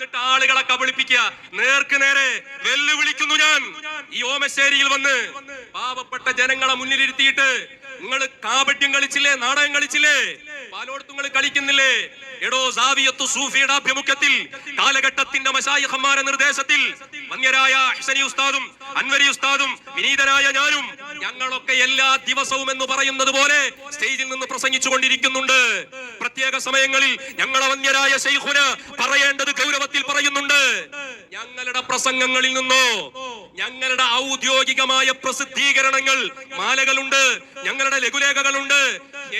എന്നിട്ട് ആളുകളെ കബളിപ്പിക്കുക. നേർക്ക് നേരെ വെല്ലുവിളിക്കുന്നു ഞാൻ. ഈ ഓമശ്ശേരിയിൽ വന്ന് പാവപ്പെട്ട ജനങ്ങളെ മുന്നിലിരുത്തിയിട്ട് നിങ്ങൾ കാപട്യം കളിച്ചില്ലേ നാടകം കളിച്ചില്ലേ? പലയിടത്തും നിങ്ങൾ കളിക്കുന്നില്ലേ? എടോ സാവിയത്തു സൂഫിയുടെ ആഭിമുഖ്യത്തിൽ കാലഘട്ടത്തിന്റെ മശായിഹന്മാരുടെ നിർദ്ദേശത്തിൽ മന്യരായ ഹസനി ഉസ്താദും അൻവരി ഉസ്താദും വിനീതനായ ഞാനും ഞങ്ങളൊക്കെ എല്ലാ ദിവസവും എന്ന് പറയുന്നത് പോലെ സ്റ്റേജിൽ നിന്ന് പ്രസംഗിച്ചു കൊണ്ടിരിക്കുന്നുണ്ട് പ്രത്യേക സമയങ്ങളിൽ ഞങ്ങളെ വന്യരായ ശൈഖുന പറയേണ്ടത് ഗൗരവത്തിൽ പറയുന്നുണ്ട്. ഞങ്ങളുടെ പ്രസംഗങ്ങളിൽ നിന്നോ ഞങ്ങളുടെ ഔദ്യോഗികമായ പ്രസിദ്ധീകരണങ്ങൾ മാലകളുണ്ട് ഞങ്ങളുടെ ലഘുലേഖകളുണ്ട്.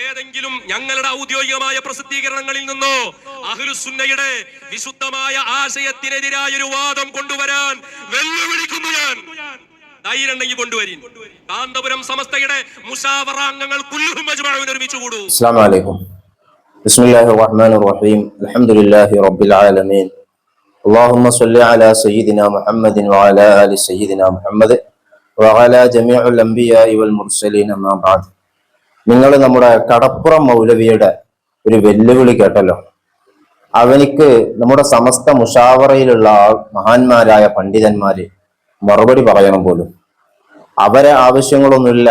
ഏതെങ്കിലും ഞങ്ങളുടെ ഔദ്യോഗികമായ പ്രസിദ്ധീകരണങ്ങളിൽ നിന്നോ അഹ്ലുസുന്നയുടെ വിശുദ്ധമായ ആശയത്തിനെതിരായ ഒരു വാദം കൊണ്ടുവരാൻ വെല്ലുവിളിക്കുന്നു ഞാൻ. കാന്തപുരം സമസ്തയുടെ മുഷാവറ അംഗങ്ങൾ കുല്ലുഹും മജ്മഉൻ ഒരുമിച്ച് കൂടൂ السلام عليكم بسم الله الرحمن الرحيم الحمد لله رب العالمين اللهم صل على سيدنا محمد وعلى آل سيدنا محمد وعلى جميع الأنبياء والمرسلين أما بعد നിങ്ങൾ നമ്മുടെ കടപ്പുറം മൗലവിയുടെ ഒരു വെല്ലുവിളി കേട്ടല്ലോ അവനിക്ക് നമ്മുടെ സമസ്ത മുഷാവറയിലുള്ള ആൾ മഹാന്മാരായ പണ്ഡിതന്മാര് മറുപടി പറയണം പോലും. അവരെ ആവശ്യങ്ങളൊന്നുമില്ല.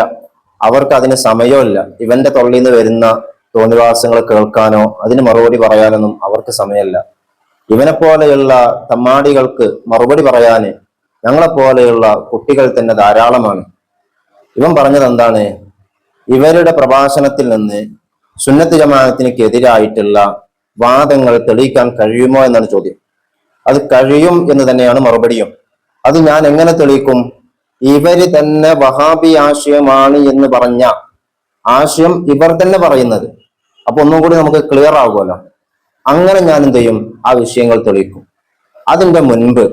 അവർക്ക് അതിന് സമയമില്ല ഇവന്റെ തൊള്ളിൽ നിന്ന് വരുന്ന തോന്നിവാസങ്ങൾ കേൾക്കാനോ അതിന് മറുപടി പറയാനൊന്നും അവർക്ക് സമയമല്ല. ഇവനെ പോലെയുള്ള തമ്മാടികൾക്ക് മറുപടി പറയാന് ഞങ്ങളെ പോലെയുള്ള കുട്ടികൾ തന്നെ ധാരാളമാണ്. ഇവൻ പറഞ്ഞത് എന്താണ്? ഇവരുടെ പ്രഭാഷണത്തിൽ നിന്ന് സുന്നത്ത് ജമാഅത്തിനൊക്കെ എതിരായിട്ടുള്ള വാദങ്ങൾ തെളിയിക്കാൻ കഴിയുമോ എന്നാണ് ചോദ്യം. അത് കഴിയും എന്ന് തന്നെയാണ് മറുപടിയും. അത് ഞാൻ എങ്ങനെ തെളിയിക്കും? ഇവർ തന്നെ വഹാബി ആശയമാണ് എന്ന് പറഞ്ഞ ആശയം ഇവർ തന്നെ പറയുന്നത്. അപ്പൊ ഒന്നും കൂടി നമുക്ക് ക്ലിയർ ആകുമല്ലോ അങ്ങനെ ഞാൻ എന്ത് ചെയ്യും? ആ വിഷയങ്ങൾ തെളിയിക്കും. അതിന്റെ മുൻപ്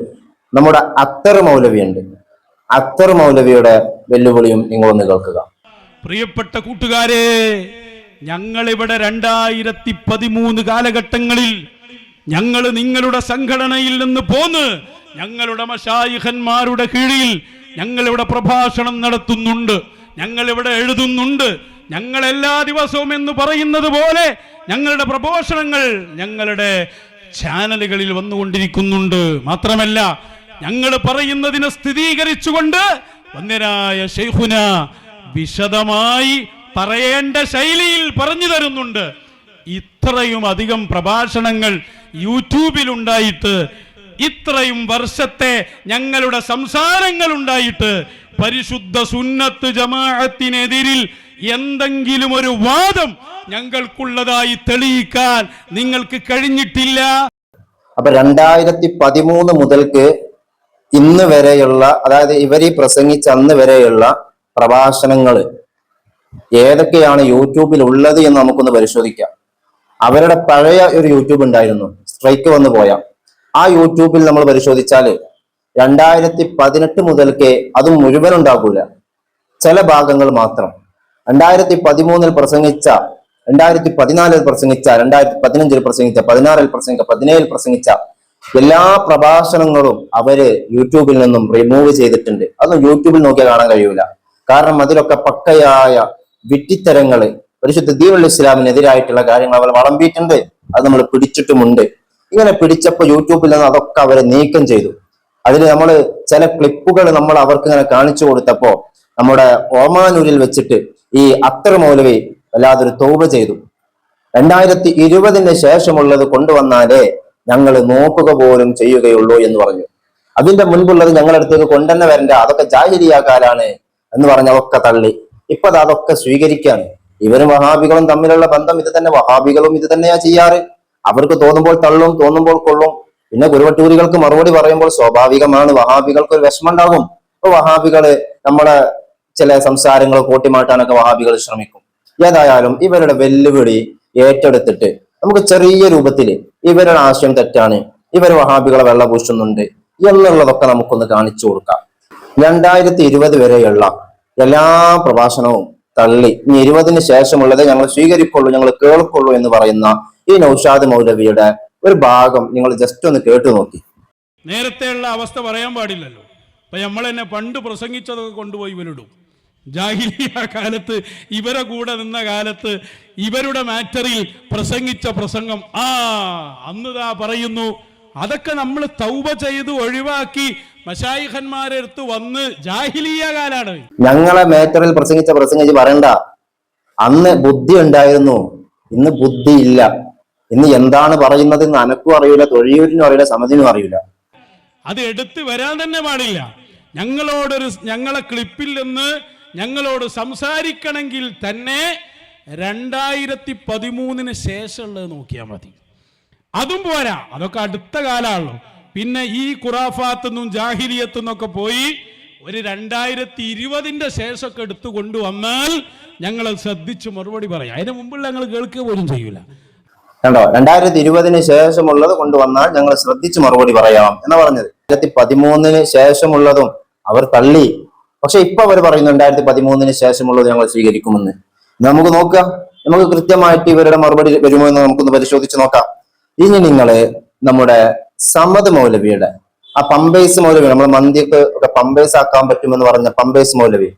നമ്മുടെ അത്തർ മൗലവിയുണ്ട്. അത്തർ മൗലവിയുടെ വെല്ലുവിളിയും നിങ്ങളൊന്ന് കേൾക്കുക. പ്രിയപ്പെട്ട കൂട്ടുകാരെ ഞങ്ങളിവിടെ രണ്ടായിരത്തി പതിമൂന്ന് കാലഘട്ടങ്ങളിൽ ഞങ്ങൾ നിങ്ങളുടെ സംഘടനയിൽ നിന്ന് പോന്ന് ഞങ്ങളുടെ മഷായിഹന്മാരുടെ കീഴിൽ ഞങ്ങളിവിടെ പ്രഭാഷണം നടത്തുന്നുണ്ട് ഞങ്ങളിവിടെ എഴുതുന്നുണ്ട് ഞങ്ങൾ എല്ലാ ദിവസവും എന്ന് പറയുന്നത് പോലെ ഞങ്ങളുടെ പ്രഭാഷണങ്ങൾ ഞങ്ങളുടെ ചാനലുകളിൽ വന്നുകൊണ്ടിരിക്കുന്നുണ്ട്. മാത്രമല്ല ഞങ്ങൾ പറയുന്നതിനെ സ്ഥിരീകരിച്ചുകൊണ്ട് വന്യരായ ഷെയ്ഖുന വിശദമായി പറയേണ്ട ശൈലിയിൽ പറഞ്ഞു തരുന്നുണ്ട്. ഇത്രയും അധികം പ്രഭാഷണങ്ങൾ യൂട്യൂബിൽ ഉണ്ടായിട്ട് ഇത്രയും വർഷത്തെ ഞങ്ങളുടെ സംസാരങ്ങൾ ഉണ്ടായിട്ട് പരിശുദ്ധ സുന്നത്ത് ജമാഅത്തിനെതിരിൽ എന്തെങ്കിലും ഒരു വാദം ഞങ്ങൾക്കുള്ളതായി തെളിയിക്കാൻ നിങ്ങൾക്ക് കഴിഞ്ഞിട്ടില്ല. അപ്പൊ രണ്ടായിരത്തി പതിമൂന്ന് മുതൽക്ക് ഇന്ന് വരെയുള്ള അതായത് ഇവരീ പ്രസംഗിച്ച അന്ന് വരെയുള്ള പ്രഭാഷണങ്ങൾ ഏതൊക്കെയാണ് യൂട്യൂബിൽ ഉള്ളത് എന്ന് നമുക്കൊന്ന് പരിശോധിക്കാം. അവരുടെ പഴയ ഒരു യൂട്യൂബ് ഉണ്ടായിരുന്നു. സ്ട്രൈക്ക് വന്നു പോയ. ആ യൂട്യൂബിൽ നമ്മൾ പരിശോധിച്ചാൽ രണ്ടായിരത്തി പതിനെട്ട് മുതൽക്കേ അത് മുഴുവൻ ഉണ്ടാകൂല. ചില ഭാഗങ്ങൾ മാത്രം. രണ്ടായിരത്തി പതിമൂന്നിൽ പ്രസംഗിച്ച രണ്ടായിരത്തി പതിനാലിൽ പ്രസംഗിച്ച രണ്ടായിരത്തി പതിനഞ്ചിൽ പ്രസംഗിച്ച പതിനാറിൽ പ്രസംഗിച്ച പതിനേഴിൽ പ്രസംഗിച്ച എല്ലാ പ്രഭാഷണങ്ങളും അവർ യൂട്യൂബിൽ നിന്നും റിമൂവ് ചെയ്തിട്ടുണ്ട്. അതൊന്നും യൂട്യൂബിൽ നോക്കിയാൽ കാണാൻ കഴിയൂല. കാരണം അതിലൊക്കെ പക്കയായ വിട്ടിത്തരങ്ങൾ പരിശുദ്ധ ദീവുൽ ഇസ്ലാമിനെതിരായിട്ടുള്ള കാര്യങ്ങൾ അവർ വളമ്പിയിട്ടുണ്ട്. അത് നമ്മൾ പിടിച്ചിട്ടുമുണ്ട്. ഇങ്ങനെ പിടിച്ചപ്പോൾ യൂട്യൂബിൽ നിന്ന് അതൊക്കെ അവരെ നീക്കം ചെയ്തു. അതിൽ നമ്മൾ ചില ക്ലിപ്പുകൾ നമ്മൾ അവർക്ക് ഇങ്ങനെ കാണിച്ചു കൊടുത്തപ്പോ നമ്മുടെ ഓമാനൂരിൽ വെച്ചിട്ട് ഈ അത്തർ മൗലവി വല്ലാതൊരു തോപ ചെയ്തു. രണ്ടായിരത്തി ഇരുപതിന് ശേഷമുള്ളത് കൊണ്ടുവന്നാലേ ഞങ്ങൾ നോക്കുക പോലും ചെയ്യുകയുള്ളൂ എന്ന് പറഞ്ഞു. അതിന്റെ മുൻപുള്ളത് ഞങ്ങളുടെ അടുത്തേക്ക് കൊണ്ടുതന്നെ വരണ്ട അതൊക്കെ ജാഹിരിയാക്കാലാണ് എന്ന് പറഞ്ഞ അതൊക്കെ തള്ളി. ഇപ്പൊ അത് അതൊക്കെ സ്വീകരിക്കാണ്. ഇവരും വഹാബികളും തമ്മിലുള്ള ബന്ധം ഇത് തന്നെ വഹാബികളും ഇത് തന്നെയാ ചെയ്യാറ്. അവർക്ക് തോന്നുമ്പോൾ തള്ളും തോന്നുമ്പോൾ കൊള്ളും. പിന്നെ ഗുരുവട്ടൂരികൾക്ക് മറുപടി പറയുമ്പോൾ സ്വാഭാവികമാണ് വഹാബികൾക്ക് ഒരു വിഷമം ഉണ്ടാകും ഇപ്പൊ വഹാബികൾ നമ്മളെ ചില സംസാരങ്ങൾ കൂട്ടിമാട്ടാനൊക്കെ വഹാബികൾ ശ്രമിക്കും. ഏതായാലും ഇവരുടെ വെല്ലുവിളി ഏറ്റെടുത്തിട്ട് നമുക്ക് ചെറിയ രൂപത്തിൽ ഇവരുടെ ആശയം തെറ്റാണ്. ഇവർ വഹാബികളെ വെള്ള പൂശുന്നുണ്ട് എന്നുള്ളതൊക്കെ നമുക്കൊന്ന് കാണിച്ചു കൊടുക്കാം. രണ്ടായിരത്തി ഇരുപത് വരെയുള്ള എല്ലാ പ്രഭാഷണവും തള്ളി. ഇനി ഇരുപതിന് ശേഷമുള്ളത് ഞങ്ങൾ സ്വീകരിക്കുള്ളൂ ഞങ്ങൾ കേൾക്കുള്ളൂ എന്ന് പറയുന്ന ഈ നൌഷാദ് മൗലവിയുടെ ഒരു ഭാഗം നിങ്ങൾ ജസ്റ്റ് ഒന്ന് കേട്ടു നോക്കി. നേരത്തെയുള്ള അവസ്ഥ പറയാൻ പാടില്ലല്ലോ. അപ്പൊ നമ്മൾ തന്നെ പണ്ട് പ്രസംഗിച്ചതൊക്കെ കൊണ്ടുപോയി ഇവരിടും ജാഹിലിയ കാലത്ത് ഇവരെ കൂടെ നിന്ന കാലത്ത് ഇവരുടെ മാറ്ററിൽ പ്രസംഗിച്ച പ്രസംഗം ആ അന്ന് പറയുന്നു. അതൊക്കെ നമ്മൾ തൗബ ചെയ്ത് ഒഴിവാക്കി മഷായിഖന്മാരെ അടുത്ത് വന്ന് ജാഹിലിയ കാലാണ് ഞങ്ങളെ മേറ്ററിൽ പ്രസംഗിച്ച പ്രസംഗിച്ച് പറയണ്ട. അന്ന് ബുദ്ധി ഉണ്ടായിരുന്നു. ഇന്ന് ബുദ്ധി ഇല്ല. ഇന്ന് എന്താണ് പറയുന്നത് എന്ന് അനക്കും അറിയില്ല തൊഴിയൂരിനും അറിയില്ല സമതിനും അറിയില്ല. അത് എടുത്തു വരാൻ തന്നെ പാടില്ല. ഞങ്ങളോടൊരു ഞങ്ങളെ ക്ലിപ്പിൽ നിന്ന് ഞങ്ങളോട് സംസാരിക്കണമെങ്കിൽ തന്നെ രണ്ടായിരത്തി പതിമൂന്നിന് ശേഷമുള്ളത് നോക്കിയാൽ മതി. അതും പോരാ. അതൊക്കെ അടുത്ത കാലമാണല്ലോ. പിന്നെ ഈ ഖുറാഫാത്തുനിന്നും ജാഹിലിയത്തുനിന്നൊക്കെ പോയി ഒരു രണ്ടായിരത്തി ഇരുപതിന്റെ ശേഷമൊക്കെ എടുത്തു കൊണ്ടുവന്നാൽ ഞങ്ങൾ ശ്രദ്ധിച്ച് മറുപടി പറയാം. അതിന് മുമ്പുള്ള ഞങ്ങൾ കേൾക്കുക പോലും ചെയ്യൂല. കണ്ടോ? രണ്ടായിരത്തി ഇരുപതിന് ശേഷമുള്ളത് കൊണ്ടുവന്നാൽ ഞങ്ങൾ ശ്രദ്ധിച്ച് മറുപടി പറയാം എന്ന് പറഞ്ഞത്. രണ്ടായിരത്തി പതിമൂന്നിന് ശേഷമുള്ളതും അവർ തള്ളി. പക്ഷെ ഇപ്പൊ അവർ പറയുന്നു രണ്ടായിരത്തി പതിമൂന്നിന് ശേഷമുള്ളത് ഞങ്ങൾ സ്വീകരിക്കുമെന്ന്. നമുക്ക് നോക്കാം. നമുക്ക് കൃത്യമായിട്ട് ഇവരുടെ മറുപടി വരുമോ എന്ന് നമുക്കൊന്ന് പരിശോധിച്ച് നോക്കാം. ഇനി നിങ്ങൾ നമ്മുടെ സമത് മൗലവിയുടെ. ആ പമ്പേസ് മൗലവി നമ്മൾ മന്തിയൊക്കെ ഒക്കെ പമ്പേസ് ആക്കാൻ പറ്റുമെന്ന് പറഞ്ഞ പമ്പേസ് മൗലവി.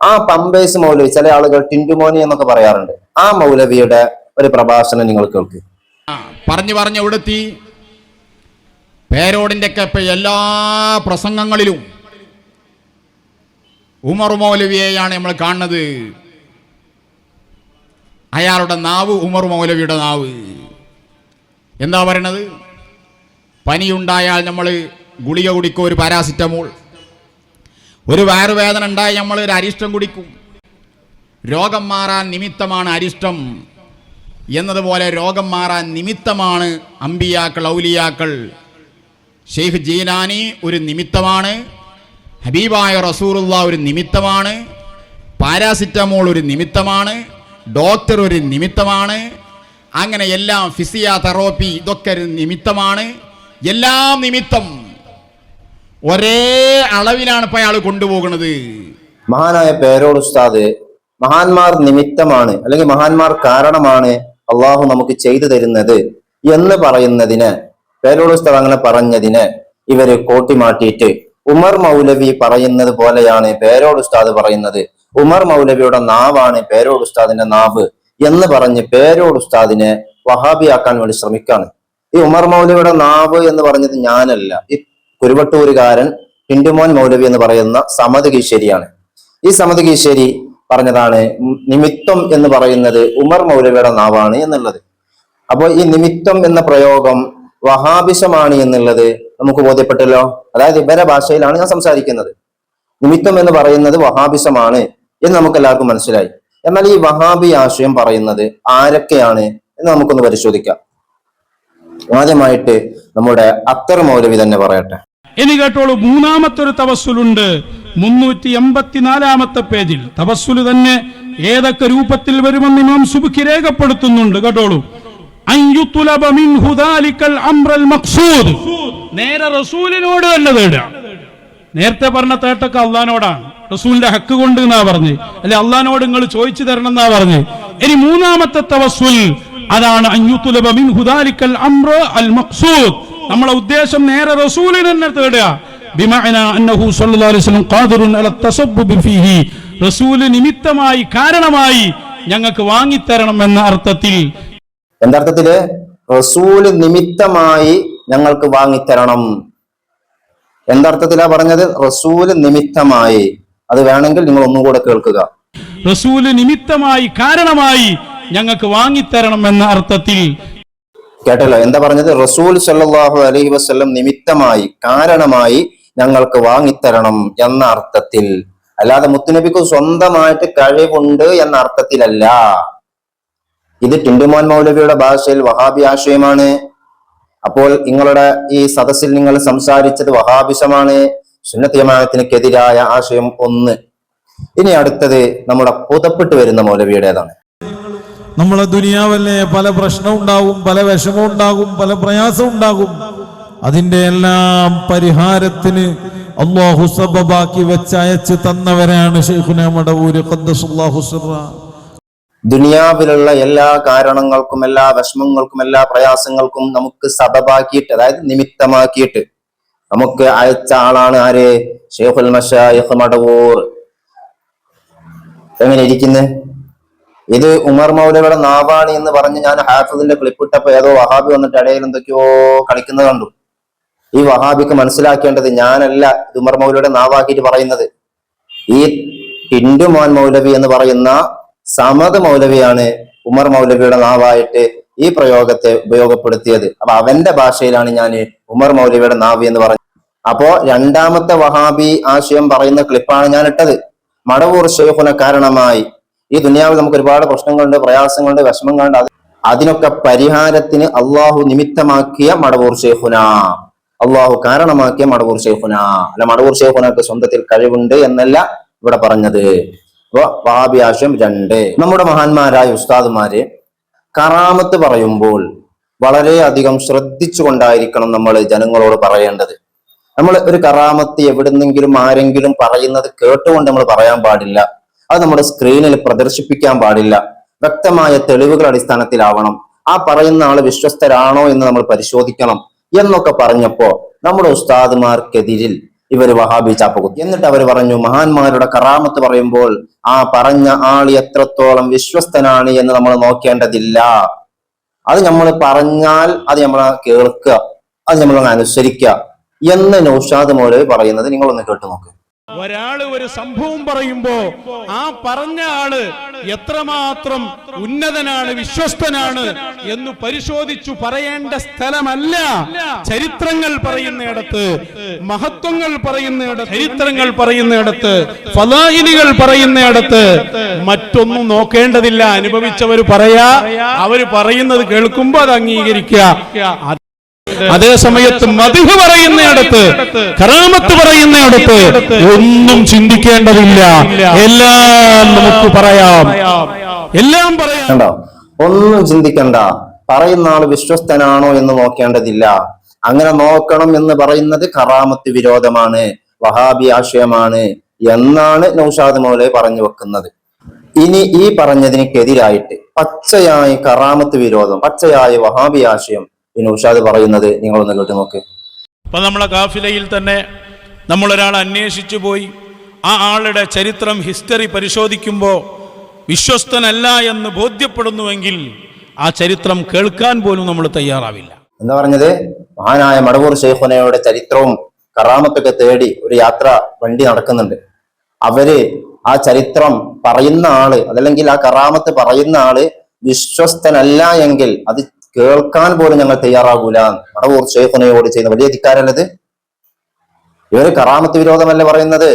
ആ പമ്പേസ് മൗലവി ചില ആളുകൾ ടിൻഡുമോനി എന്നൊക്കെ പറയാറുണ്ട്. ആ മൗലവിയുടെ ഒരു പ്രഭാഷണം നിങ്ങൾ കേൾക്ക്. പറഞ്ഞു പറഞ്ഞ എവിടെത്തി പേരോടിന്റെ ഒക്കെ എല്ലാ പ്രസംഗങ്ങളിലും ഉമർ മൗലവിയെയാണ് നമ്മൾ കാണുന്നത്. അയാളുടെ നാവ് ഉമർ മൗലവിയുടെ നാവ്. എന്താ പറയണത്? പനിയുണ്ടായാൽ നമ്മൾ ഗുളിക കുടിക്കും ഒരു പാരാസിറ്റമോൾ. ഒരു വയറുവേദന ഉണ്ടായാൽ നമ്മൾ ഒരു അരിഷ്ടം കുടിക്കും. രോഗം മാറാൻ നിമിത്തമാണ് അരിഷ്ടം. എന്നതുപോലെ രോഗം മാറാൻ നിമിത്തമാണ് അമ്പിയാക്കൾ ഔലിയാക്കൾ. ഷെയ്ഖ് ജീലാനി ഒരു നിമിത്തമാണ്. ഹബീബായ റസൂറുള്ള ഒരു നിമിത്തമാണ്. പാരാസിറ്റമോൾ ഒരു നിമിത്തമാണ്. ഡോക്ടർ ഒരു നിമിത്തമാണ്. അങ്ങനെ എല്ലാം ഫിസിയ തെറോപ്പി ഇതൊക്കെ ഒരു നിമിത്തമാണ്. എല്ലാം നിമിത്തം ഒരേ അളവിലാണ് ഇപ്പൊ അയാൾ കൊണ്ടുപോകുന്നത്. മഹാനായ പേരോട് ഉസ്താദ് മഹാന്മാർ നിമിത്തമാണ് അല്ലെങ്കിൽ മഹാന്മാർ കാരണമാണ് അള്ളാഹു നമുക്ക് ചെയ്തു തരുന്നത് എന്ന് പറയുന്നതിന് പേരോട് ഉസ്താദ് അങ്ങനെ പറഞ്ഞതിന് ഇവർ കോട്ടിമാറ്റിയിട്ട് ഉമർ മൗലവി പറയുന്നത് പോലെയാണ് പേരോട് ഉസ്താദ് പറയുന്നത്. ഉമർ മൗലവിയുടെ നാവാണ് പേരോട് ഉസ്താദിന്റെ നാവ് എന്ന് പറഞ്ഞ് പേരോട് ഉസ്താദിനെ വഹാബിയാക്കാൻ വേണ്ടി ശ്രമിക്കാണ്. ഈ ഉമർ മൗലവിയുടെ നാവ് എന്ന് പറഞ്ഞത് ഞാനല്ല. ഈ കുരുവട്ടൂരുകാരൻ പിണ്ടുമോൻ മൗലവി എന്ന് പറയുന്ന സമത് കീശ്ശേരിയാണ്. ഈ സമത് കീശ്ശേരി പറഞ്ഞതാണ് നിമിത്തം എന്ന് പറയുന്നത് ഉമർ മൗലവിയുടെ നാവാണ് എന്നുള്ളത്. അപ്പോൾ ഈ നിമിത്തം എന്ന പ്രയോഗം വഹാബിഷമാണ് എന്നുള്ളത് നമുക്ക് ബോധ്യപ്പെട്ടല്ലോ? അതായത് ഇവരെ ഭാഷയിലാണ് ഞാൻ സംസാരിക്കുന്നത്. നിമിത്തം എന്ന് പറയുന്നത് വഹാബിഷമാണ് എന്ന് നമുക്ക് എല്ലാവർക്കും മനസ്സിലായി. എന്നാൽ ഈ വഹാബി ആശയം പറയുന്നത് ആരൊക്കെയാണ് എന്ന് നമുക്കൊന്ന് പരിശോധിക്കാം. ആദ്യമായിട്ട് നമ്മുടെ അത്തർ മൗലവി തന്നെ പറയട്ടെ. ഇനി കേട്ടോളൂ മൂന്നാമത്തെ ഒരു തവസ്സുലുണ്ട്. മുന്നൂറ്റി എൺപത്തിനാലാമത്തെ പേജിൽ. തവസ്സുൽ തന്നെ ഏതൊക്കെ രൂപത്തിൽ വരുമെന്ന് ഇമാം സുബുഖി രേഖപ്പെടുത്തുന്നുണ്ട്. കേട്ടോളൂ. നേരെ റസൂലിനോട് തന്നെ തേടുക. നേരത്തെ പറഞ്ഞ തേട്ടൊക്കെ അള്ളഹാനോടാണ്. റസൂലിന്റെ ഹക്ക് കൊണ്ട് എന്നാ പറഞ്ഞ്? അല്ലെ അള്ളഹാനോട് നിങ്ങൾ ചോദിച്ചു തരണം എന്നാ പറഞ്ഞ്? ഇനി മൂന്നാമത്തെ തവസ്സുൽ അതാണ് നമ്മളെ ഉദ്ദേശം നേരെ റസൂലിനെ തന്നെ തേടുക റസൂൽ നിമിത്തമായി കാരണമായി ഞങ്ങൾക്ക് വാങ്ങിത്തരണം എന്ന അർത്ഥത്തിൽ. എന്തർത്ഥത്തിൽ? റസൂൽ നിമിത്തമായി ഞങ്ങൾക്ക് വാങ്ങിത്തരണം. എന്തർത്ഥത്തിലാ പറഞ്ഞത്? റസൂൽ നിമിത്തമായി. അത് വേണമെങ്കിൽ നിങ്ങൾ ഒന്നും കൂടെ കേൾക്കുക. റസൂൽ നിമിത്തമായി കാരണമായി ഞങ്ങൾക്ക് വാങ്ങിത്തരണം എന്ന അർത്ഥത്തിൽ കേട്ടല്ലോ? എന്താ പറഞ്ഞത്? റസൂൽ സല്ലാഹു അലൈഹി വസല്ലം നിമിത്തമായി കാരണമായി ഞങ്ങൾക്ക് വാങ്ങിത്തരണം എന്ന അർത്ഥത്തിൽ. അല്ലാതെ മുത്തുനബിക്ക് സ്വന്തമായിട്ട് കഴിവുണ്ട് എന്ന അർത്ഥത്തിലല്ല. ഇത് ടിൻഡുമോൻ മൗലവിയുടെ ഭാഷയിൽ വഹാബി ആശയമാണ്. അപ്പോൾ നിങ്ങളുടെ ഈ സദസ്സിൽ നിങ്ങൾ സംസാരിച്ചത് വഹാബിസമാണ്. സുന്നത്തിയമാനത്തിനെതിരായ ആശയം ഒന്ന്. ഇനി അടുത്തത് നമ്മുടെ പുതപ്പെട്ട് വരുന്ന മൗലവിയുടേതാണ്. നമ്മളെ ദുനിയാവല്ലേ? പല പ്രശ്നം ഉണ്ടാകും പല വിഷമം ഉണ്ടാകും പല പ്രയാസം ഉണ്ടാകും. അതിന്റെ എല്ലാം പരിഹാരത്തിന് അള്ളാഹു സബബാക്കി വെച്ചയച്ച് തന്നവരാണ് ദുനിയാവിലുള്ള എല്ലാ കാരണങ്ങൾക്കും എല്ലാ വിഷമങ്ങൾക്കും എല്ലാ പ്രയാസങ്ങൾക്കും നമുക്ക് സബബാക്കിയിട്ട് അതായത് നിമിത്തമാക്കിയിട്ട് നമുക്ക് അയച്ച ആളാണ് ആര്? ഷെയ്ഖുൽ മഷായിഖ് മടവൂർ. എങ്ങനെ ഇത് ഉമർ മൗലയുടെ നാവാണി എന്ന് പറഞ്ഞ് ഞാൻ ഹാഫിദിന്റെ ക്ലിപ്പിട്ടപ്പോ ഏതോ വഹാബി വന്നിട്ട് ഇടയിൽ എന്തൊക്കെയോ കളിക്കുന്നത് കണ്ടു. ഈ വഹാബിക്ക് മനസ്സിലാക്കേണ്ടത് ഞാനല്ല ഇത് ഉമർ മൗലയുടെ നാവാക്കിയിട്ട് പറയുന്നത്. ഈ ടിൻഡു മോൻ മൗലവി എന്ന് പറയുന്ന സമത് മൗലവിയാണ് ഉമർ മൗലവിയുടെ നാവായിട്ട് ഈ പ്രയോഗത്തെ ഉപയോഗപ്പെടുത്തിയത്. അപ്പൊ അവന്റെ ഭാഷയിലാണ് ഞാൻ ഉമർ മൗലവിയുടെ നാവി എന്ന് പറഞ്ഞത്. അപ്പോ രണ്ടാമത്തെ വഹാബി ആശയം പറയുന്ന ക്ലിപ്പാണ് ഞാൻ ഇട്ടത് മടവൂർ ഷെയ്ഖുന കാരണമായി ഈ ദുനിയാവിൽ നമുക്ക് ഒരുപാട് പ്രശ്നങ്ങളുണ്ട് പ്രയാസങ്ങളുണ്ട് വിഷമങ്ങളുണ്ട്. അത് അതിനൊക്കെ പരിഹാരത്തിന് അള്ളാഹു നിമിത്തമാക്കിയ മടവൂർ ഷെയ്ഖുന അള്ളാഹു കാരണമാക്കിയ മടവൂർ ഷെയ്ഖുന അല്ല മടവൂർ ഷെയ്ഖുനക്ക് സ്വന്തത്തിൽ കഴിവുണ്ട് എന്നല്ല ഇവിടെ പറഞ്ഞത്. അപ്പൊ വഹാബി ആശയം രണ്ട്. നമ്മുടെ മഹാന്മാരായ ഉസ്താദുമാര് കറാമത്ത് പറയുമ്പോൾ വളരെയധികം ശ്രദ്ധിച്ചുകൊണ്ടായിരിക്കണം നമ്മൾ ജനങ്ങളോട് പറയേണ്ടത്. നമ്മൾ ഒരു കറാമത്ത് എവിടുന്നെങ്കിലും ആരെങ്കിലും പറയുന്നത് കേട്ടുകൊണ്ട് നമ്മൾ പറയാൻ പാടില്ല. അത് നമ്മുടെ സ്ക്രീനിൽ പ്രദർശിപ്പിക്കാൻ പാടില്ല. വ്യക്തമായ തെളിവുകൾ അടിസ്ഥാനത്തിലാവണം. ആ പറയുന്ന ആൾ വിശ്വസ്തരാണോ എന്ന് നമ്മൾ പരിശോധിക്കണം എന്നൊക്കെ പറഞ്ഞപ്പോ നമ്മുടെ ഉസ്താദുമാർക്കെതിരിൽ ഇവർ വഹാബി ചാപ്പകുത്തി. എന്നിട്ട് അവർ പറഞ്ഞു മഹാന്മാരുടെ കറാമത്ത് പറയുമ്പോൾ ആ പറഞ്ഞ ആൾ എത്രത്തോളം വിശ്വസ്തനാണ് എന്ന് നമ്മൾ നോക്കേണ്ടതില്ല. അത് നമ്മൾ പറഞ്ഞാൽ അത് നമ്മൾ കേൾക്കുക അത് നമ്മൾ അനുസരിക്കുക എന്ന് നൗഷാദ് മൗലവി പറയുന്നത് നിങ്ങളൊന്ന് കേട്ടു നോക്ക് ഒരാൾ ഒരു സംഭവം പറയുമ്പോ ആ പറഞ്ഞ ആൾ എത്രമാത്രം ഉന്നതനാണ് വിശ്വസ്തനാണ് എന്ന് പരിശോധിച്ചു പറയേണ്ട സ്ഥലമല്ല. ചരിത്രങ്ങൾ പറയുന്നിടത്ത് മഹത്വങ്ങൾ പറയുന്നിടത്ത് ചരിത്രങ്ങൾ പറയുന്നിടത്ത് ഫലാഹിനികൾ പറയുന്നിടത്ത് മറ്റൊന്നും നോക്കേണ്ടതില്ല. അനുഭവിച്ചവർ പറയാ അവർ പറയുന്നത് കേൾക്കുമ്പോ അത് അംഗീകരിക്കുക. അതേ സമയത്ത് മതിഹ് പറയുന്നിടത്ത് കറാമത്ത് പറയുന്നിടത്ത് ഒന്നും ചിന്തിക്കേണ്ടതില്ല. എല്ലാം നമുക്ക് പറയാം. എല്ലാം പറയാം. ഒന്നും ചിന്തിക്കണ്ട. പറയുന്ന ആൾ വിശ്വസ്തനാണോ എന്ന് നോക്കേണ്ടതില്ല. അങ്ങനെ നോക്കണം എന്ന് പറയുന്നത് കറാമത്ത് വിരോധമാണ്. വഹാബി ആശയമാണ് എന്നാണ് നൌഷാദ് മൗലെ പറഞ്ഞു വെക്കുന്നത്. ഇനി ഈ പറഞ്ഞതിനെതിരായിട്ട് പച്ചയായ കറാമത്ത് വിരോധം പച്ചയായ വഹാബി ആശയം ഈ ഉഷാദ് പറയുന്നത് നിങ്ങളൊന്ന് കേട്ട് നോക്ക്. അപ്പൊ നമ്മളെ കാഫിലയിൽ തന്നെ നമ്മളൊരാൾ അന്വേഷിച്ചു പോയി. ആ ആളുടെ ചരിത്രം ഹിസ്റ്ററി പരിശോധിക്കുമ്പോൾ വിശ്വസ്തനല്ല എന്ന് ബോധ്യപ്പെടുന്നുവെങ്കിൽ ആ ചരിത്രം കേൾക്കാൻ പോലും നമ്മൾ തയ്യാറാവില്ല. എന്താ പറഞ്ഞത്? മഹാനായ മടവൂർ ഷെയ്ഖുനയുടെ ചരിത്രവും കറാമത്തൊക്കെ തേടി ഒരു യാത്ര വണ്ടി നടക്കുന്നുണ്ട്. അവർ ആ ചരിത്രം പറയുന്ന ആൾ അതല്ലെങ്കിൽ ആ കറാമത്ത് പറയുന്ന ആൾ വിശ്വസ്തനല്ല എങ്കിൽ അത് കേൾക്കാൻ പോലും ഞങ്ങൾ തയ്യാറാകൂല. മടവൂർ ഷെയ്ഖുനയോട് ചെയ്യുന്ന വലിയ ധിക്കാരല്ലത് ഇവർ കറാമത്ത് വിരോധമല്ല പറയുന്നത്?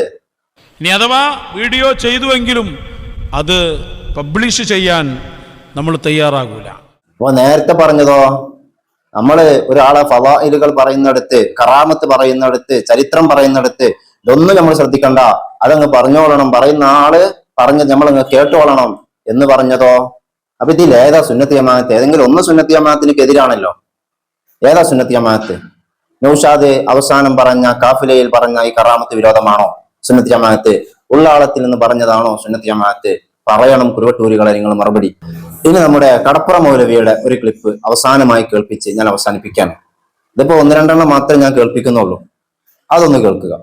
ഇനി അഥവാ വീഡിയോ ചെയ്തുവെങ്കിലും അത് പബ്ലിഷ് ചെയ്യാൻ നമ്മൾ തയ്യാറാകൂല. അപ്പൊ നേരത്തെ പറഞ്ഞതോ? നമ്മൾ ഒരാളെ ഫവായിലുകൾ പറയുന്നിടത്ത് കറാമത്ത് പറയുന്നിടത്ത് ചരിത്രം പറയുന്നിടത്ത് ഇതൊന്നും നമ്മൾ ശ്രദ്ധിക്കണ്ട. അതങ്ങ് പറഞ്ഞോളണം. പറയുന്ന ആൾ പറഞ്ഞ് നമ്മളങ്ങ് കേട്ടോളണം എന്ന് പറഞ്ഞതോ? അപ്പൊ ഇതിൽ ഏതാ സുന്നത്തി ജമാഅത്ത്? ഏതെങ്കിലും ഒന്ന് സുന്നത്തി ജമാഅത്തിനെതിരാണല്ലോ ഏതാ സുന്നത്തി ജമാഅത്ത്? നൗഷാദ് അവസാനം പറഞ്ഞ കാഫിലയിൽ പറഞ്ഞ ഈ കറാമത്ത് വിരോധമാണോ സുന്നത്തി ജമാഅത്ത്? ഉള്ളാളത്തിൽ നിന്ന് പറഞ്ഞതാണോ സുന്നത്തി ജമാഅത്ത്? പറയണം കുരുവട്ടൂരികളെ നിങ്ങൾ മറുപടി. ഇനി നമ്മുടെ കടപ്പുറ മൗലവിയുടെ ഒരു ക്ലിപ്പ് അവസാനമായി കേൾപ്പിച്ച് ഞാൻ അവസാനിപ്പിക്കാൻ ഇതിപ്പോ ഒന്ന് രണ്ടെണ്ണം മാത്രമേ ഞാൻ കേൾപ്പിക്കുന്നുള്ളൂ. അതൊന്ന് കേൾക്കുക.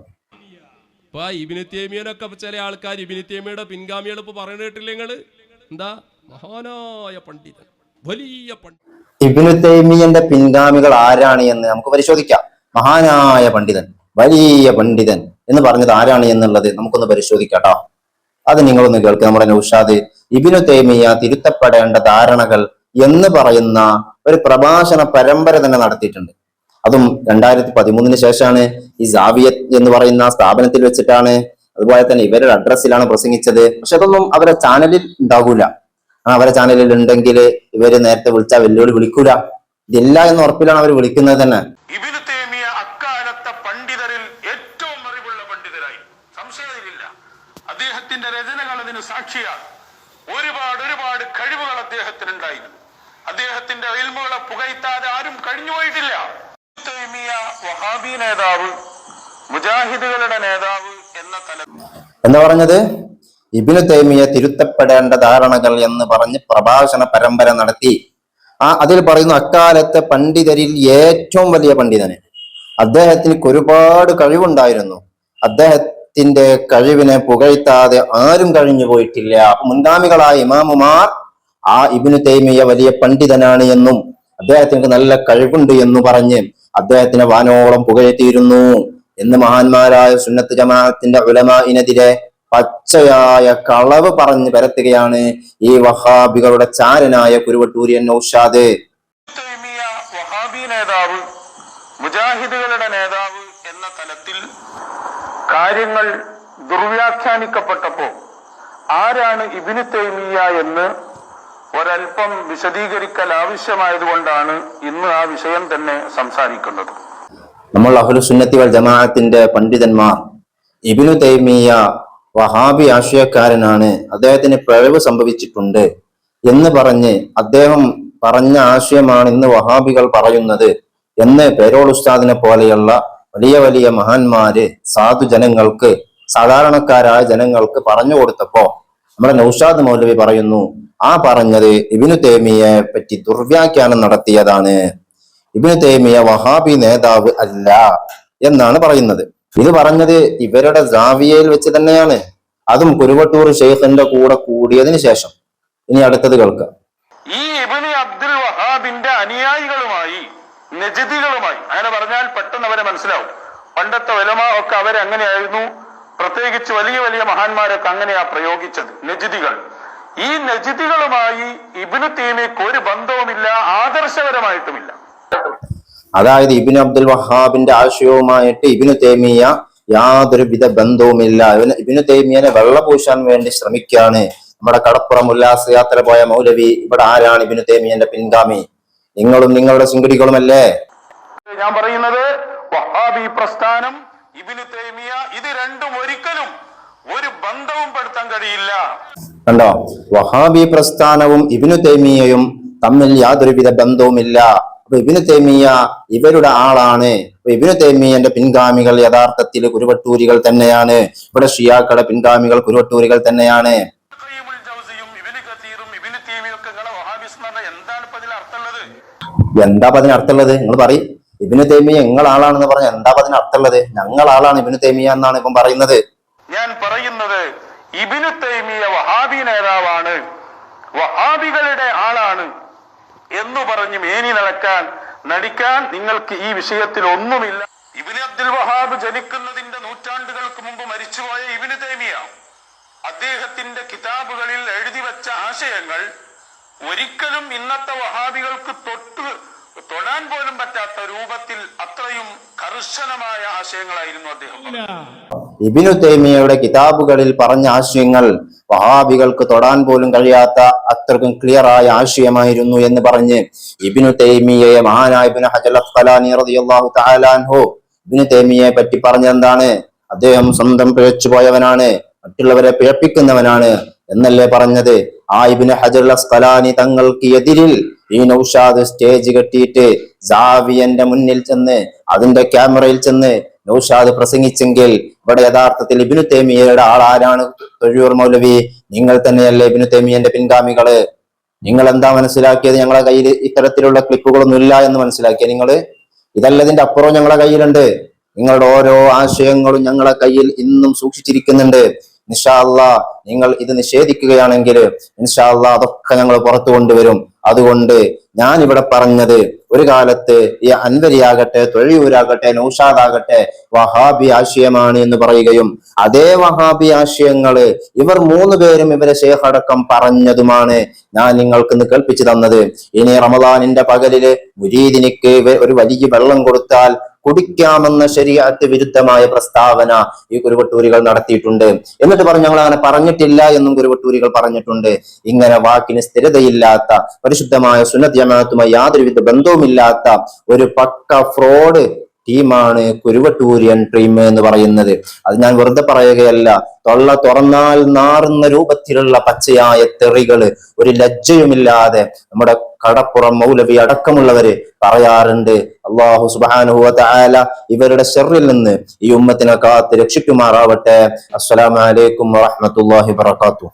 ഇപ്പൊ ഇബിന് ചില ആൾക്കാർ ഇബിന് തേമിയുടെ പിൻഗാമികൾ ഇപ്പൊ കേട്ടില്ലേ നിങ്ങൾ? എന്താ? മഹാനായ പണ്ഡിതൻ വലിയ പണ്ഡിതൻ. ഇബിനു തൈമിയന്റെ പിൻഗാമികൾ ആരാണ് എന്ന് നമുക്ക് പരിശോധിക്കാം. മഹാനായ പണ്ഡിതൻ വലിയ പണ്ഡിതൻ എന്ന് പറഞ്ഞത് ആരാണ് എന്നുള്ളത് നമുക്കൊന്ന് പരിശോധിക്കാം കേട്ടോ അത് നിങ്ങളൊന്ന് കേൾക്കുക നമ്മുടെ നൗഷാദ്. ഇബിനു തൈമിയ തിരുത്തപ്പെടേണ്ട ധാരണകൾ എന്ന് പറയുന്ന ഒരു പ്രഭാഷണ പരമ്പര തന്നെ നടത്തിയിട്ടുണ്ട്. അതും രണ്ടായിരത്തി പതിമൂന്നിന് ശേഷമാണ് ഈ ജാവിയത്ത് എന്ന് പറയുന്ന സ്ഥാപനത്തിൽ വെച്ചിട്ടാണ്. അതുപോലെ തന്നെ ഇവരുടെ അഡ്രസ്സിലാണ് പ്രസംഗിച്ചത്. പക്ഷെ അതൊന്നും അവരുടെ ചാനലിൽ ഉണ്ടാകൂല അവരെ ചാനലിൽ ഉണ്ടെങ്കിൽ ഇവർ നേരത്തെ വിളിച്ചാൽ വെല്ലുവിളി വിളിക്കൂല. ഇതില്ല എന്ന് ഉറപ്പിലാണ് അവർ വിളിക്കുന്നത് തന്നെ. അക്കാലത്തെ പണ്ഡിതരിൽ ഏറ്റവും അറിവുള്ള പണ്ഡിതരായി. സംശയമില്ല. അദ്ദേഹത്തിന്റെ രചനകൾ അതിന് സാക്ഷിയാണ്. ഒരുപാട് ഒരുപാട് കഴിവുകൾ അദ്ദേഹത്തിനുണ്ടായിരുന്നു. അദ്ദേഹത്തിന്റെ ഇൽമുകളെ പുകഴ്ത്താതെ ആരും കഴിഞ്ഞുപോയിട്ടില്ല വഹാബി നേതാവ് മുജാഹിദുകളുടെ നേതാവ് എന്ന തല എന്താ പറഞ്ഞത്? ഇബിനു തൈമിയ തിരുത്തപ്പെടേണ്ട ധാരണകൾ എന്ന് പറഞ്ഞ് പ്രഭാഷണ പരമ്പര നടത്തി. ആ അതിൽ പറയുന്നു അക്കാലത്തെ പണ്ഡിതരിൽ ഏറ്റവും വലിയ പണ്ഡിതനെ അദ്ദേഹത്തിന് ഒരുപാട് കഴിവുണ്ടായിരുന്നു. അദ്ദേഹത്തിന്റെ കഴിവിനെ പുകഴ്ത്താതെ ആരും കഴിഞ്ഞു പോയിട്ടില്ല. മുൻഗാമികളായ ഇമാമുമാർ ആ ഇബിനു തൈമിയ വലിയ പണ്ഡിതനാണ് എന്നും അദ്ദേഹത്തിന് നല്ല കഴിവുണ്ട് എന്ന് പറഞ്ഞ് അദ്ദേഹത്തിനെ വാനോളം പുകഴ്ത്തിയിരുന്നു. എന്ന് മഹാന്മാരായ സുന്നത്ത് ജമാഅത്തിന്റെ ഉലമാഇനെതിരെ പച്ചയായ കളവ് പറഞ്ഞു പരത്തുകയാണ് ഈ വഹാബികളുടെ ചാരനായ കുരുവട്ടൂരിയൻ നൌഷാദ്. വഹാബി നേതാവ് മുജാഹിദുകളുടെ നേതാവ് എന്ന തലത്തിൽ കാര്യങ്ങൾ ദുർവ്യാഖ്യാനിക്കപ്പെട്ടപ്പോ ആരാണ് ഇബിന് തൈമിയ എന്ന് ഒരൽപ്പം വിശദീകരിക്കൽ ആവശ്യമായതുകൊണ്ടാണ് ഇന്ന് ആ വിഷയം തന്നെ സംസാരിക്കുന്നത്. നമ്മൾ അഹ്ലു സുന്നത്തി വൽ ജമാഅത്തിന്റെ പണ്ഡിതന്മാർ ഇബിനു തൈമിയ വഹാബി ആശയക്കാരനാണ്. അദ്ദേഹത്തിന് പിഴവ് സംഭവിച്ചിട്ടുണ്ട് എന്ന് പറഞ്ഞ് അദ്ദേഹം പറഞ്ഞ ആശയമാണ് ഇന്ന് വഹാബികൾ പറയുന്നത് എന്ന് പേരോൾ ഉസ്താദിനെ പോലെയുള്ള വലിയ വലിയ മഹാന്മാര് സാധു ജനങ്ങൾക്ക് സാധാരണക്കാരായ ജനങ്ങൾക്ക് പറഞ്ഞു കൊടുത്തപ്പോ നമ്മുടെ നൌഷാദ് മൗലവി പറയുന്നു ആ പറഞ്ഞത് ഇബിനു തേമിയെ പറ്റി ദുർവ്യാഖ്യാനം നടത്തിയതാണ്. ഇബിനു തേമിയ വഹാബി നേതാവ് അല്ല എന്നാണ് പറയുന്നത്. ഇത് പറഞ്ഞത് ഇവരുടെ ജാവിയയിൽ വെച്ച് തന്നെയാണ്. അതും കുരുവട്ടൂർ ഷെയ്ഖിന്റെ കൂടെ കൂടിയതിന് ശേഷം. ഇനി അടുത്തത് കേൾക്കാം. ഈ ഇബിന് അബ്ദുൽ വഹാബിന്റെ അനുയായികളുമായി നജദികളുമായി അങ്ങനെ പറഞ്ഞാൽ പെട്ടെന്ന് അവരെ മനസ്സിലാവും. പണ്ടത്തെ വലമ ഒക്കെ അവരങ്ങനെയായിരുന്നു? പ്രത്യേകിച്ച് വലിയ വലിയ മഹാന്മാരൊക്കെ അങ്ങനെയാ പ്രയോഗിച്ചത് നജിദികൾ. ഈ നജിദികളുമായി ഇബിന് തീമിക്ക് ഒരു ബന്ധവുമില്ല ആദർശപരമായിട്ടുമില്ല. അതായത് ഇബിന് അബ്ദുൽ വഹാബിന്റെ ആശയവുമായിട്ട് ഇബിനു തേമിയ യാതൊരു വിധ ബന്ധവുമില്ല. ഇവന് ഇബിനു തേമിയനെ വെള്ളപൂശാൻ വേണ്ടി ശ്രമിക്കുകയാണ്. നമ്മുടെ കടപ്പുറം ഉല്ലാസ യാത്ര പോയ മൗലവി ഇവിടെ ആരാണ് ഇബിനു തേമിയന്റെ പിൻഗാമി? നിങ്ങളും നിങ്ങളുടെ സിംഗടികളുമല്ലേ? ഞാൻ പറയുന്നത് വഹാബി പ്രസ്ഥാനം ഇബിന് തേമിയ ഇത് രണ്ടും ഒരിക്കലും ഒരു ബന്ധവും പെടുത്താൻ കഴിയില്ല. കണ്ടോ? വഹാബി പ്രസ്ഥാനവും ഇബിനു തേമിയയും തമ്മിൽ യാതൊരുവിധ ബന്ധവുമില്ല. അപ്പൊ ഇബിനു തേമിയ ഇവരുടെ ആളാണ്. അപ്പൊ ഇബിനു തേമിയന്റെ പിൻഗാമികൾ യഥാർത്ഥത്തിൽ കുരുവട്ടൂരികൾ തന്നെയാണ്. ഇവിടെ ഷിയാക്കളുടെ പിൻഗാമികൾ കുരുവട്ടൂരികൾ തന്നെയാണ്. എന്താ അതിന് അർത്ഥമുള്ളത്? നിങ്ങൾ പറയും. ഇബിനു തേമിയ നിങ്ങൾ ആളാണെന്ന് പറഞ്ഞാൽ എന്താ അതിന് അർത്ഥമുള്ളത്? ഞങ്ങൾ ആളാണ് ഇബിനു തേമിയ എന്നാണ് ഇപ്പം പറയുന്നത്. ഞാൻ പറയുന്നത് ഇബിനു തൈമിയ വഹാബി നേതാവാണ്. വഹാബികളുടെ ആളാണ്. എന്ന് പറഞ്ഞ് മേനി നടക്കാൻ നടിക്കാൻ നിങ്ങൾക്ക് ഈ വിഷയത്തിൽ ഒന്നുമില്ല. ഇബിന് അബ്ദുൽ വഹാബ് ജനിക്കുന്നതിന്റെ നൂറ്റാണ്ടുകൾക്ക് മുമ്പ് മരിച്ചുപോയ ഇബിന് തേമിയ അദ്ദേഹത്തിന്റെ കിതാബുകളിൽ എഴുതി വെച്ച ആശയങ്ങൾ ഒരിക്കലും ഇന്നത്തെ വഹാബികൾക്ക് തൊട്ട് തൊടാൻ പോലും പറ്റാത്ത രൂപത്തിൽ അത്രയും കർശനമായ ആശയങ്ങളായിരുന്നു അദ്ദേഹം പറഞ്ഞത്. ഇബിനു തൈമിയയുടെ കിതാബുകളിൽ പറഞ്ഞ ആശയങ്ങൾ വഹാബികൾക്ക് തൊടാൻ പോലും കഴിയാത്ത അത്രക്കും ക്ലിയറായ ആയ ആശയമായിരുന്നു എന്ന് പറഞ്ഞ് ഇബിനു തൈമിയയെ മഹാനായ ഇബ്നു ഹജർ അസ്ഖലാനി റളിയല്ലാഹു തആല അൻഹു ഇബിനു തൈമിയയെ പറ്റി പറഞ്ഞെന്താണ് അദ്ദേഹം സ്വന്തം പിഴച്ചു പോയവനാണ് മറ്റുള്ളവരെ പിഴപ്പിക്കുന്നവനാണ് എന്നല്ലേ പറഞ്ഞത്? ആ ഇബിന് ഹജർ അസ്ഖലാനി തങ്ങൾക്ക് എതിരിൽ ഈ നൌഷാദ് സ്റ്റേജ് കെട്ടിയിട്ട് ജാവിയന്റെ മുന്നിൽ ചെന്ന് അതിന്റെ ക്യാമറയിൽ ചെന്ന് നൌഷാദ് പ്രസംഗിച്ചെങ്കിൽ ഇവിടെ യഥാർത്ഥത്തിൽ ഇബിനു തേമിയയുടെ ആൾ ആരാണ് തൊഴിയൂർ മൗലവി നിങ്ങൾ തന്നെയല്ലേ ഇബിനു തേമിയന്റെ പിൻഗാമികൾ? നിങ്ങൾ എന്താ മനസ്സിലാക്കിയത്? ഞങ്ങളെ കയ്യിൽ ഇത്തരത്തിലുള്ള ക്ലിപ്പുകളൊന്നും ഇല്ല എന്ന് മനസ്സിലാക്കിയ നിങ്ങൾ ഇതല്ല ഇതിന്റെ അപ്പുറം ഞങ്ങളെ കയ്യിലുണ്ട്. നിങ്ങളുടെ ഓരോ ആശയങ്ങളും ഞങ്ങളെ കയ്യിൽ ഇന്നും സൂക്ഷിച്ചിരിക്കുന്നുണ്ട്. നിഷാല്ല നിങ്ങൾ ഇത് നിഷേധിക്കുകയാണെങ്കിൽ ഇൻഷാല്ല അതൊക്കെ ഞങ്ങൾ പുറത്തു കൊണ്ടുവരും. അതുകൊണ്ട് ഞാൻ ഇവിടെ പറഞ്ഞത് ഒരു കാലത്ത് ഈ അൻവരിയാകട്ടെ തൊഴിയൂരാകട്ടെ നൌഷാദാകട്ടെ വഹാബി ആശയമാണ് എന്ന് പറയുകയും അതേ വഹാബി ആശയങ്ങൾ ഇവർ മൂന്ന് പേരും ഇവരെ ശേഖടക്കം പറഞ്ഞതുമാണ് ഞാൻ നിങ്ങൾക്ക് ഇന്ന് കേൾപ്പിച്ചു തന്നത്. ഇനി റമദാനിന്റെ പകലിൽ മുരീദിനിക്ക് ഒരു വലിയ വെള്ളം കൊടുത്താൽ കുടിക്കാമെന്ന ശരിയാത്ത് വിരുദ്ധമായ പ്രസ്താവന ഈ കുരുവട്ടൂരികൾ നടത്തിയിട്ടുണ്ട്. എന്നിട്ട് പറഞ്ഞു ഞങ്ങൾ അങ്ങനെ പറഞ്ഞിട്ടില്ല എന്നും കുരുവട്ടൂരികൾ പറഞ്ഞിട്ടുണ്ട്. ഇങ്ങനെ വാക്കിന് സ്ഥിരതയില്ലാത്ത പരിശുദ്ധമായ സുനദ്യമാനത്തുമായി യാതൊരുവിധ ബന്ധവുമില്ലാത്ത ഒരു പക്ക ഫ്രോഡ് ടീമാണ് കുരുവട്ടൂരിയൻ ടീം എന്ന് പറയുന്നത്. അത് ഞാൻ വെറുതെ പറയുകയല്ല. തൊള്ള തുറന്നാൽ നാറുന്ന രൂപത്തിലുള്ള പച്ചയായ തെറികൾ ഒരു ലജ്ജയുമില്ലാതെ നമ്മുടെ കടപ്പുറം മൗലവി അടക്കമുള്ളവര് പറയാറുണ്ട്. അള്ളാഹു സുബാനുഹുവ തആല ഇവരുടെ ഷെറിൽ നിന്ന് ഈ ഉമ്മത്തിനെ കാത്ത് രക്ഷിക്കുമാറാവട്ടെ. അസ്സലാമു അലൈക്കും വറഹ്മത്തുള്ളാഹി വബറകാതുഹു.